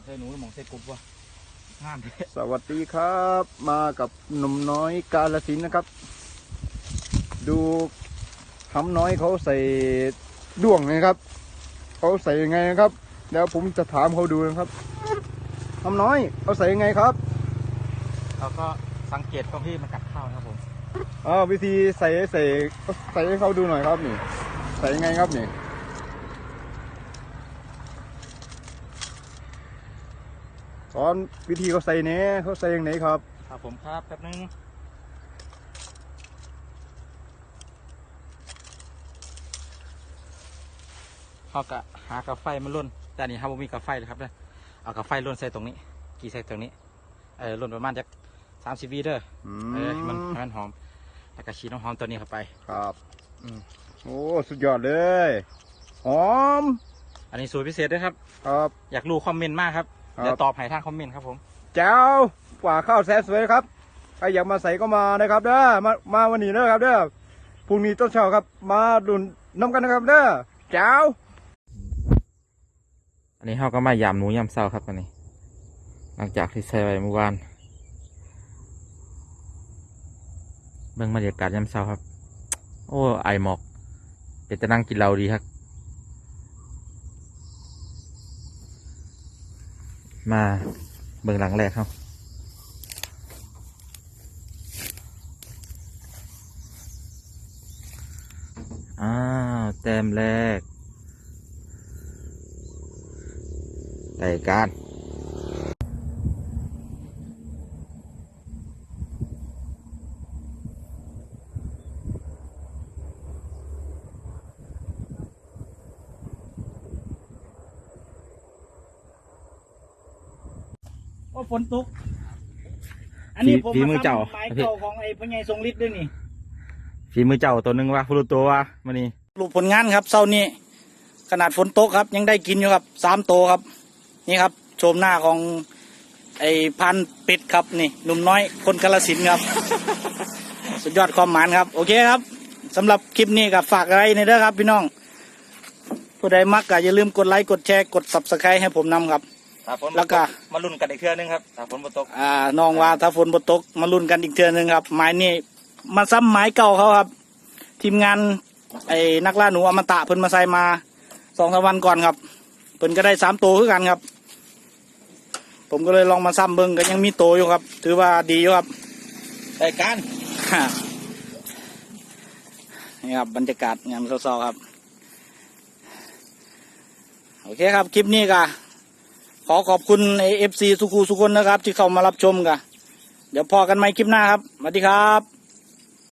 องใส่หนูหรือหมองใส่กบวะงามเลยสวัสดีครับ มากับหนุ่มน้อยกาลสินธุ์นะครับ ดูทำน้อยเขาใส่ด้วงนะครับเขาใส่ยังไงนะครับเดี๋ยวผมจะถามเขาดูนะครับทำน้อยเขาใส่ยังไงครับเราก็สังเกตตรงที่มันกัดข้าวนะครับผมอ่าวิธีใส่ใส่ใส่ให้เขาดูหน่อยครับนี่ ใส่ยังไงครับนี่ สอนวิธีเขาใส่เนี้ยเขาใส่ยังไงครับครับผมครับแป๊บนึงเขากะหากาไฟมาล่นแต่อันนี่ครับผมมีกาไฟเลยครับเนี่ยเอากาไฟล่นใส่ตรงนี้ กี่ใส่ตรงนี้เออล่นประมาณจักสามสิบวิเด้ออืเออให้มันให้มันหอมแล้วก็ฉีดน้ำหอมตัวนี้เข้าไปครับอืมโอ้สุดยอดเลยหอม อันนี้สูตรพิเศษด้วยครับ ครับ อยากรู้คอมเมนต์มากครับครับ เดี๋ยวตอบให้ทางคอมเมนต์ครับผมแจ้วกว่าข้าวแซ่บสวยครับใครอยากมาใส่ก็มานะครับเด้อมามาวันนี้เด้อครับเด้อพรุ่งนี้ต้นเช้าครับ มาดุนน้ำกันนะครับเด้อแจ้วอันนี้เขาก็มายำหนูยำเศร้าครับอันนี้ หลังจากที่ใส่ไว้เมื่อวานเบิ่งบรรยากาศยำเศร้าครับ โอ้ไอหมอกเป็นจะนั่งกินเราดีครับ มาเบิ่งหลังแรกครับอ้าวแต้มแรก รายการ โอ้ฝนตก อันนี้ผมฝีมือเจ้า ไม้เก่าของไอ้พ่อใหญ่ทรงฤทธิ์ด้วยนี่ ฝีมือเจ้าตัวหนึ่งวะผู้รู้ตัววะมานี่รูปผลงานครับเช้านี้ขนาดฝนตกครับ ยังได้กินอยู่ครับสามโตวครับ นี่ครับโฉมหน้าของไอ้พันเป็ดครับนี่หนุ่มน้อยคนกาลสินธุ์ครับ สุดยอดความหมานครับ โอเคครับสำหรับคลิปนี้กับฝากอะไรในอยเด้อครับ พี่น้องผู้ใดมักก็อย่าลืมกดไลค์กดแชร์กด subscribe ให้ผมนำครับ ถ้าฝนแล้วก็ มาลุ้นกันอีกเทื่อนึงครับถ้าฝนบ่ตกอ่าน้องว่าถ้าฝนบ่ตกมาลุ้นกันอีกเทื่อนึงครับไม้นี่มาซ้ำไม้เก่าเขาครับ ทีมงานไอ้นักล่าหนูอมตะเพิ่นมาใส่มาสองสามวันก่อนครับเพิ่นก็ได้สามตัวคือกันครับ ผมก็เลยลองมาซ้ำเบิ้งก็ยังมีโตอยู่ครับ ถือว่าดีอยู่ครับรายการนี่ครับบรรยากาศงานเศร้าๆครับ โอเคครับ คลิปนี้ก็ ขอขอบคุณเอฟซีสุคูสุคนนะครับ ที่เข้ามารับชมกันเดี๋ยวพอกันใหม่คลิปหน้าครับสวัสดีครับ